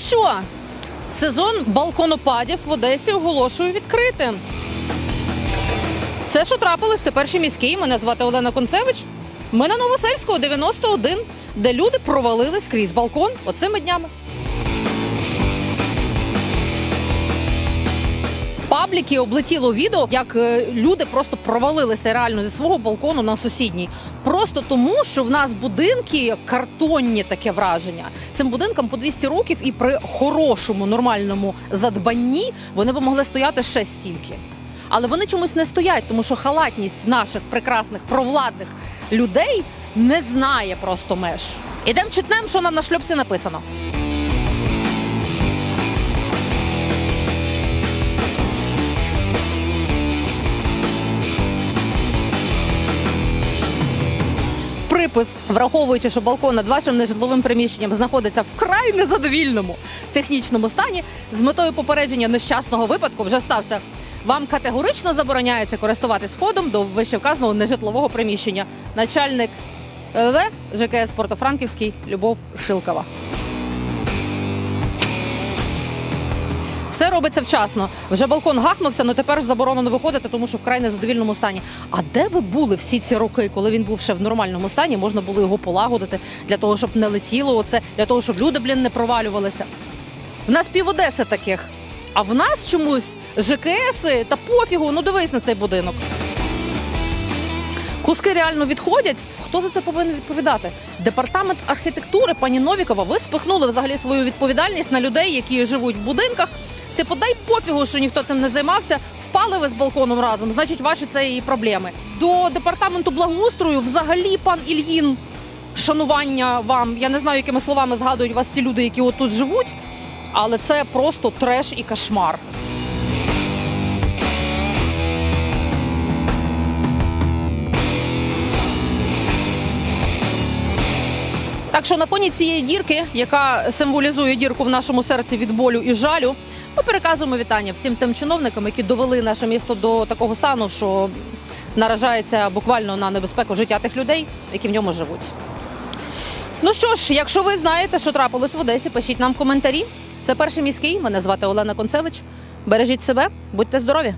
що, сезон балконопадів в Одесі оголошую відкритим. Це що трапилось? Це перший міський. Мене звати Олена Концевич. Ми на Новосельського 91, де люди провалились крізь балкон оцими днями. Пабліки облетіло відео, як е, люди просто провалилися реально зі свого балкону на сусідній. Просто тому, що в нас будинки картонні таке враження. Цим будинкам по 200 років, і при хорошому нормальному задбанні вони б могли стояти ще стільки. Але вони чомусь не стоять, тому що халатність наших прекрасних провладних людей не знає просто меж. Ідемо читнем, що нам на шльопці написано. Припис, враховуючи, що балкон над вашим нежитловим приміщенням знаходиться в край незадовільному технічному стані, з метою попередження нещасного випадку вже стався. Вам категорично забороняється користуватись входом до вищевказаного нежитлового приміщення. Начальник ЛВ ЖКС Портофранківський Любов Шилкова. Все робиться вчасно. Вже балкон гахнувся, але тепер заборонено виходити, тому що вкрай незадовільному стані. А де ви були всі ці роки, коли він був ще в нормальному стані? Можна було його полагодити для того, щоб не летіло оце, для того, щоб люди, блін, не провалювалися. В нас пів Одеси таких. А в нас чомусь ЖКСи та пофігу. Ну дивись на цей будинок. Куски реально відходять. Хто за це повинен відповідати? Департамент архітектури пані Новікова. Ви спихнули взагалі свою відповідальність на людей, які живуть в будинках. Типу, дай пофігу, що ніхто цим не займався. Впали ви з балконом разом. Значить, ваші це і проблеми. До департаменту благоустрою взагалі пан Ільїн. Шанування вам. Я не знаю, якими словами згадують вас ці люди, які отут живуть, але це просто треш і кошмар. Так що на фоні цієї дірки, яка символізує дірку в нашому серці від болю і жалю, ми переказуємо вітання всім тим чиновникам, які довели наше місто до такого стану, що наражається буквально на небезпеку життя тих людей, які в ньому живуть. Ну що ж, якщо ви знаєте, що трапилось в Одесі, пишіть нам в коментарі. Це перший міський. Мене звати Олена Концевич. Бережіть себе, будьте здорові!